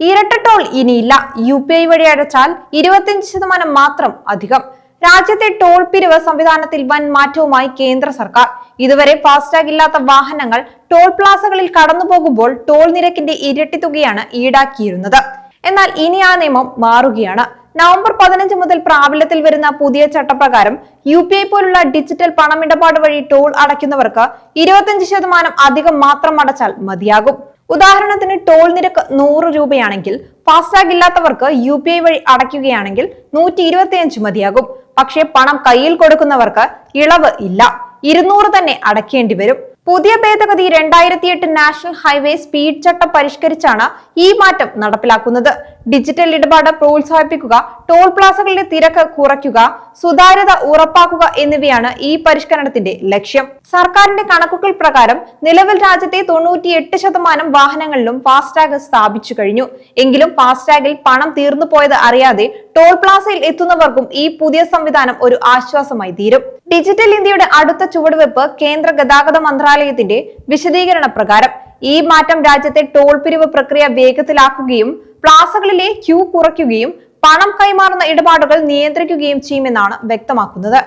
ഇരട്ട ടോൾ ഇനിയില്ല. U P I വഴി അടച്ചാൽ ഇരുപത്തിയഞ്ച് ശതമാനം മാത്രം അധികം. രാജ്യത്തെ ടോൾ പിരിവ് സംവിധാനത്തിൽ വൻ മാറ്റവുമായി കേന്ദ്ര സർക്കാർ. ഇതുവരെ ഫാസ്ടാഗ് ഇല്ലാത്ത വാഹനങ്ങൾ ടോൾ പ്ലാസകളിൽ കടന്നു പോകുമ്പോൾ ടോൾ നിരക്കിന്റെ ഇരട്ടി തുകയാണ് ഈടാക്കിയിരുന്നത്. എന്നാൽ ഇനി ആ നിയമം മാറുകയാണ്. നവംബർ പതിനഞ്ച് മുതൽ പ്രാബല്യത്തിൽ വരുന്ന പുതിയ ചട്ടപ്രകാരം യു പി ഐ പോലുള്ള ഡിജിറ്റൽ പണമിടപാട് വഴി ടോൾ അടയ്ക്കുന്നവർക്ക് ഇരുപത്തിയഞ്ച് ശതമാനം അധികം മാത്രം അടച്ചാൽ മതിയാകും. ഉദാഹരണത്തിന് ടോൾ നിരക്ക് നൂറ് രൂപയാണെങ്കിൽ ഫാസ്ടാഗ് ഇല്ലാത്തവർക്ക് യു പി ഐ വഴി അടയ്ക്കുകയാണെങ്കിൽ നൂറ്റി ഇരുപത്തിയഞ്ച് മതിയാകും. പക്ഷേ പണം കയ്യിൽ കൊടുക്കുന്നവർക്ക് ഇളവ് ഇല്ല. ഇരുന്നൂറ് തന്നെ അടയ്ക്കേണ്ടി വരും. പുതിയ ഭേദഗതി രണ്ടായിരത്തി എട്ട് നാഷണൽ ഹൈവേ സ്പീഡ് ചട്ടം പരിഷ്കരിച്ചാണ് ഈ മാറ്റം നടപ്പിലാക്കുന്നത്. ഡിജിറ്റൽ ഇടപാട് പ്രോത്സാഹിപ്പിക്കുക ടോൾ പ്ലാസകളുടെ തിരക്ക് കുറയ്ക്കുക സുതാര്യത ഉറപ്പാക്കുക എന്നിവയാണ് ഈ പരിഷ്കരണത്തിന്റെ ലക്ഷ്യം. സർക്കാരിന്റെ കണക്കുകൾ പ്രകാരം നിലവിൽ രാജ്യത്തെ തൊണ്ണൂറ്റിയെട്ട് ശതമാനം വാഹനങ്ങളിലും ഫാസ്ടാഗ് സ്ഥാപിച്ചു കഴിഞ്ഞു. എങ്കിലും ഫാസ്ടാഗിൽ പണം തീർന്നു പോയത് അറിയാതെ ടോൾ പ്ലാസയിൽ എത്തുന്നവർക്കും ഈ പുതിയ സംവിധാനം ഒരു ആശ്വാസമായി തീരും. ഡിജിറ്റൽ ഇന്ത്യയുടെ അടുത്ത ചുവടുവെപ്പ് കേന്ദ്ര ഗതാഗത മന്ത്രാലയത്തിന്റെ വിശദീകരണ പ്രകാരം ഈ മാറ്റം രാജ്യത്തെ ടോൾ പിരിവ് പ്രക്രിയ വേഗത്തിലാക്കുകയും പ്ലാസകളിലെ ക്യൂ കുറയ്ക്കുകയും പണം കൈമാറുന്ന ഇടപാടുകൾ നിയന്ത്രിക്കുകയും ചെയ്യുമെന്നാണ് വ്യക്തമാക്കുന്നത്.